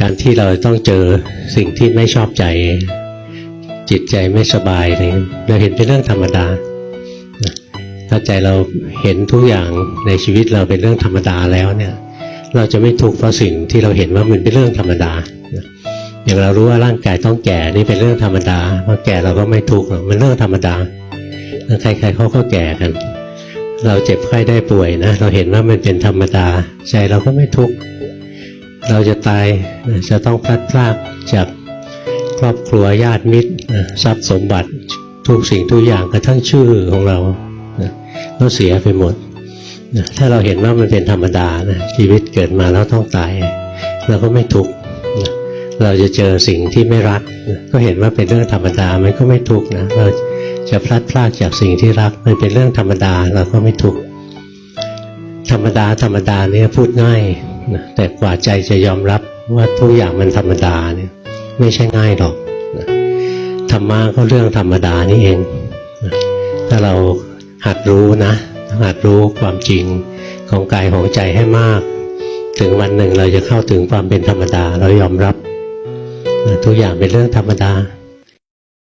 การที่เราต้องเจอสิ่งที่ไม่ชอบใจ จิตใจไม่สบายอะไรเงี้ยเราเห็นเป็นเรื่องธรรมดาถ้าใจเราเห็นทุกอย่างในชีวิตเราเป็นเรื่องธรรมดาแล้วเนี่ยเราจะไม่ทุกข์เพราะสิ่งที่เราเห็นว่ามันเป็นเรื่องธรรมดา อย่างเรารู้ว่าร่างกายต้องแก่นี่เป็นเรื่องธรรมดาพอแก่เราก็ไม่ทุกข์หรอกมันเรื่องธรรมดาใครๆเขาก็แก่กัน เราเจ็บไข้ได้ป่วยนะเราเห็นว่ามันเป็นธรรมดา ใจเราก็ไม่ทุกข์ เราจะตายจะต้องพลัดพรากจากครอบครัวญาติมิตรทรัพย์สมบัติทุกสิ่งทุกอย่างกระทั่งชื่อของเราก็เสียไปหมด ถ้าเราเห็นว่ามันเป็นธรรมดานะชีวิตเกิดมาแล้วต้องตายเราก็ไม่ทุกข์เราจะเจอสิ่งที่ไม่รัก ก็เห็นว่าเป็นเรื่องธรรมดามันก็ไม่ทุกข์นะเราจะพลัดพรากจากสิ่งที่รักมันเป็นเรื่องธรรมดาเราก็ไม่ทุกข์ธรรมดาธรรมดาเนี่ยพูดง่าย นะแต่กว่าใจจะยอมรับว่าทุกอย่างมันธรรมดาเนี่ยไม่ใช่ง่ายหรอกนะธรรมะก็เรื่องธรรมดานี่เองนะถ้าเราหัดรู้นะหัดรู้ความจริงของกายของใจให้มาก ถึงวันหนึ่งเราจะเข้าถึงความเป็นธรรมดาเรายอมรับนะทุกอย่างเป็นเรื่องธรรมดา